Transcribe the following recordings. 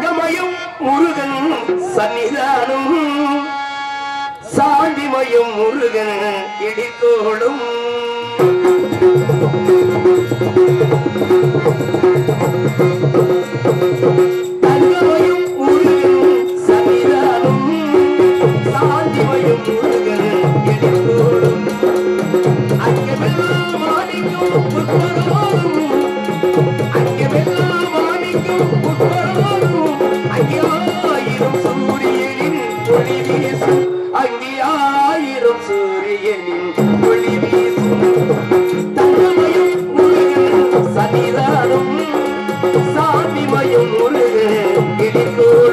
தங்கமயம் முருகன் சன்னிதானம் சாந்திமயம் முருகன் இடித்தோடும் ಬಿಟ್ಟು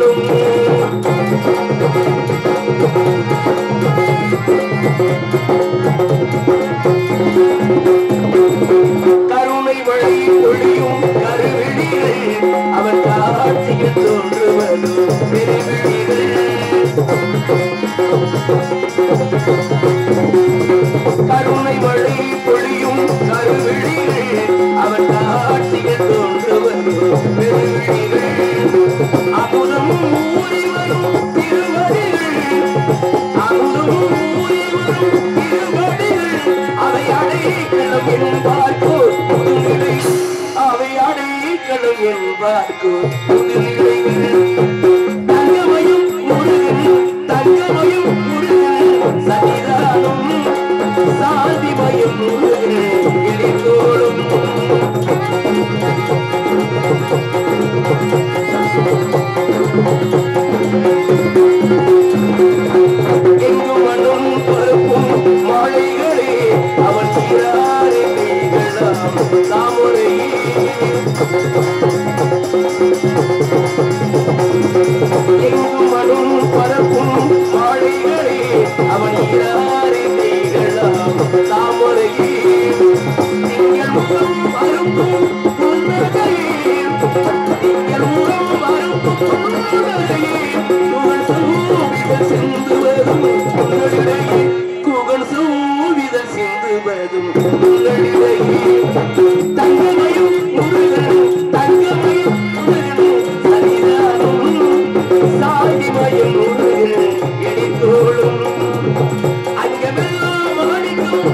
good.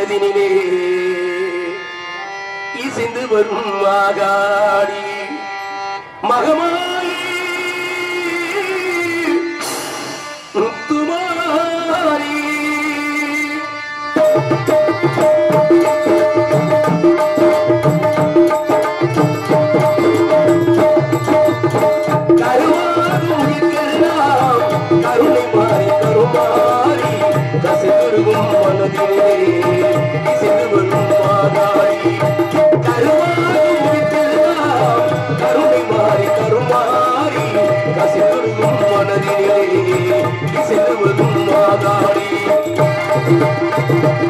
மனதினிலே. இசைந்து வரும் மாகாடி மகமாயி. முத்துமாரி கருவாது கருணை மாறி கருமாறி கருவும் மனமே செல்வனும் மாதாய் கருமாறும் கருணை மாறி கருமாறி கசிவனும் மனதிலே செல்வனும் மாதாய் Thank you.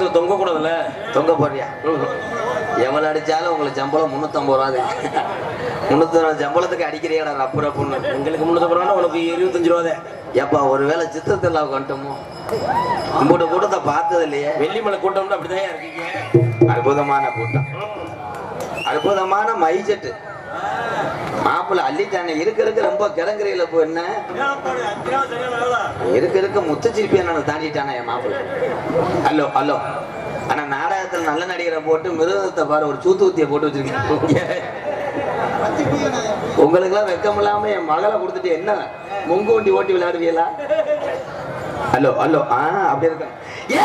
ஆரம்பத்துல தொங்க கூடாதுல்ல? தொங்க போடுறியா எவ்வளவு அடிச்சாலும் உங்களுக்கு சம்பளம் முன்னூத்தம்பது ரூபா தான். முன்னூத்தி ரூபா சம்பளத்துக்கு அடிக்கிறியாடா ரப்பு ரப்புன்னு. எங்களுக்கு முன்னூத்தி ரூபா உனக்கு இருபத்தஞ்சு ரூபா தான். ஏப்பா ஒருவேளை சித்திரத்தில் வந்துட்டோமோ உங்களோட கூட்டத்தை பார்த்தது இல்லையே? வெள்ளிமலை கூட்டம்னு அப்படிதான் இருக்கீங்க? அற்புதமான கூட்டம். அற்புதமான மைசெட்டு. மாப்பிள்ள அள்ளிட்டானே. இருக்க இருக்க ரொம்ப கிடங்குறையில போ என்ன? இருக்க இருக்க முத்தச்சிரிப்பி என்ன தாண்டிட்டானா என் மாப்பிள்ள. Hello hello. ஆனா நாடகத்துல நல்ல நடிகரை போட்டு மிருகத்தை பாரு ஒரு சூத்துவத்திய போட்டு வச்சிருக்கீங்க. உங்களுக்கு எல்லாம் வெக்கம் இல்லாம என் மகளை கொடுத்துட்டு என்ன? முங்கு வண்டி ஓட்டி விளையாடுவீங்களா? Hello hello. ஆ அப்படி இருக்க ஏ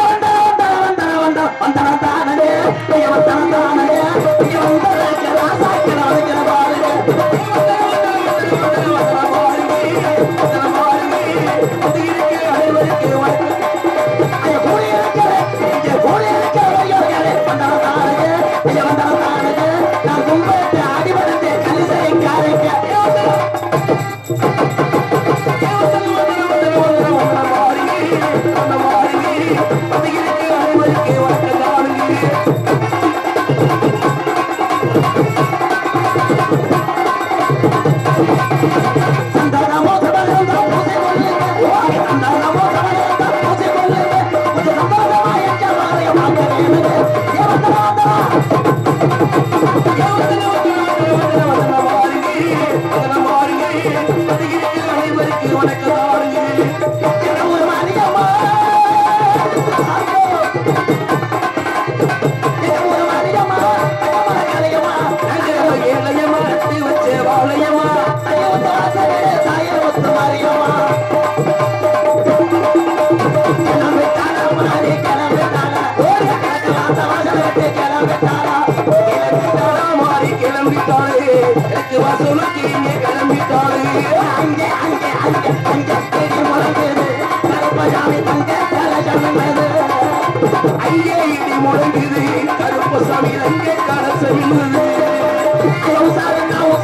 Close out now.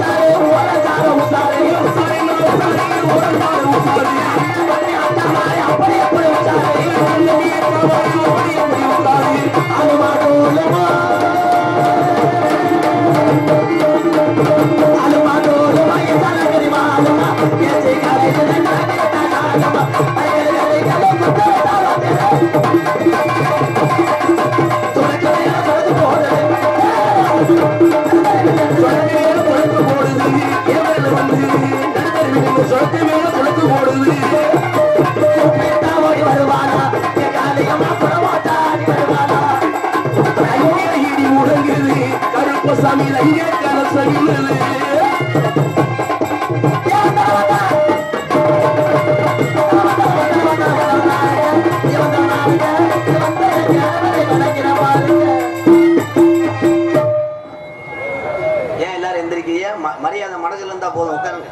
மரியாதை மனசுல இருந்தா போதும் உட்காருங்க.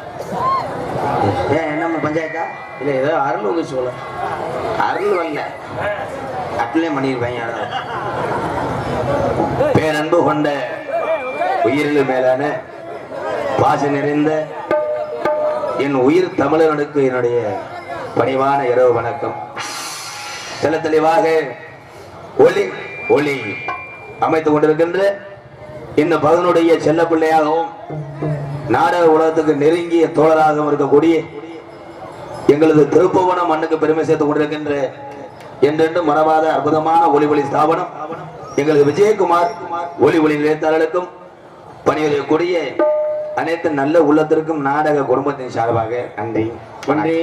ஏன் என்ன பஞ்சாயத்தா? இல்லை ஏதோ அருள் உங்க சொல்ல அருள் வரல. அட்லே பண்ணியிருப்பாங்க யாராவது. பேரன்பு கொண்ட உயிரில் மேலான பாச நிறைந்த என் உயிர் தமிழனுக்கு என்னுடைய பணிவான இரவு வணக்கம். தெல தெளிவாக ஒளி ஒளி அமைத்துக் கொண்டிருக்கின்ற இந்த பகனுடைய செல்ல பிள்ளையாகவும் நாடக உலகத்துக்கு நெருங்கிய தோழராகவும் இருக்கக்கூடிய எங்களது திருப்புவனம் மண்ணுக்கு பெருமை சேர்த்துக் கொண்டிருக்கின்ற என்றென்றும் மறவாத அற்புதமான ஒளி ஒளி ஸ்தாபனம் எங்களது விஜயகுமார் ஒளி ஒளி நிலையத்தாளர்களுக்கும் பணிபுரியக்கூடிய அனைத்து நல்ல உள்ளத்திற்கும் நாடக குடும்பத்தின் சார்பாக நன்றி. நன்றி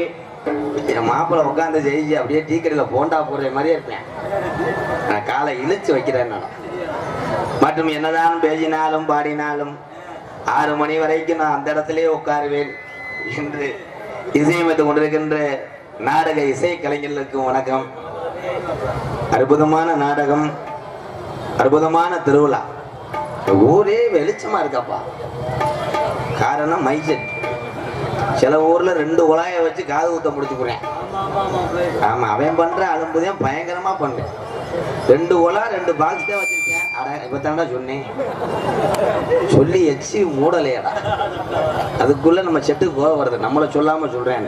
என் மாப்பிள்ளை உட்காந்து ஜெயிச்சு அப்படியே டீ கடையில் போண்டா போடுற மாதிரியே இருப்பேன். நான் காலை இழுச்சு வைக்கிறேன் நான். மற்றும் என்னதான் பேசினாலும் பாடினாலும் ஆறு மணி வரைக்கும் நான் அந்த இடத்துலயே உட்காருவேன் என்று இசையமைத்துக் கொண்டிருக்கின்ற நாடக இசை கலைஞர்களுக்கும் வணக்கம். அற்புதமான நாடகம் அற்புதமான திருவிழா. ஊரே வெளிச்சமா இருக்காப்பா. காரணம் மைசெட் சில ஊர்ல ரெண்டு குழாயை வச்சு காது ஊத்த முடிச்சுக்கிறேன். ஆமா அவன் பண்ற அலும்புதான் பயங்கரமா பண்றேன். ரெண்டு குழா ரெண்டு பாக்ஸ் தான் வச்சிருக்கேன். அட இப்ப சொன்னேன். சொல்லி எச்சி மூடலையடா. அதுக்குள்ள நம்ம செட்டுக்கு போக வருது நம்மளை சொல்லாம சொல்றேன்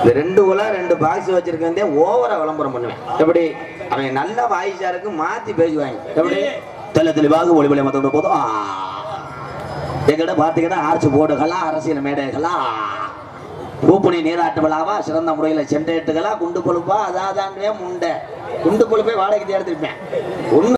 இந்த ரெண்டு குழா ரெண்டு பாக்ஸ் வச்சிருக்கேன். ஓவரா விளம்பரம் பண்ணுவேன். எப்படி? அவன் நல்ல வாய்ஸாருக்கு மாத்தி பேசுவாங்க. எப்படி? தெல்ல தெளிவாக ஒளிவலை மத்தோட போதும் எங்கிட்ட பார்த்தீங்கன்னா ஆர்ச்சி போர்டுகளா அரசியல் மேடைகளா. பூப்புனி நீராட்டு விழாவா சிறந்த முறையில் சென்டேட்டுகளா குண்டு கொழுப்பா அதாதான்றே முண்டை. குண்டு கொழுப்பே வாடகைக்கு எடுத்திருப்பேன். ஒன்று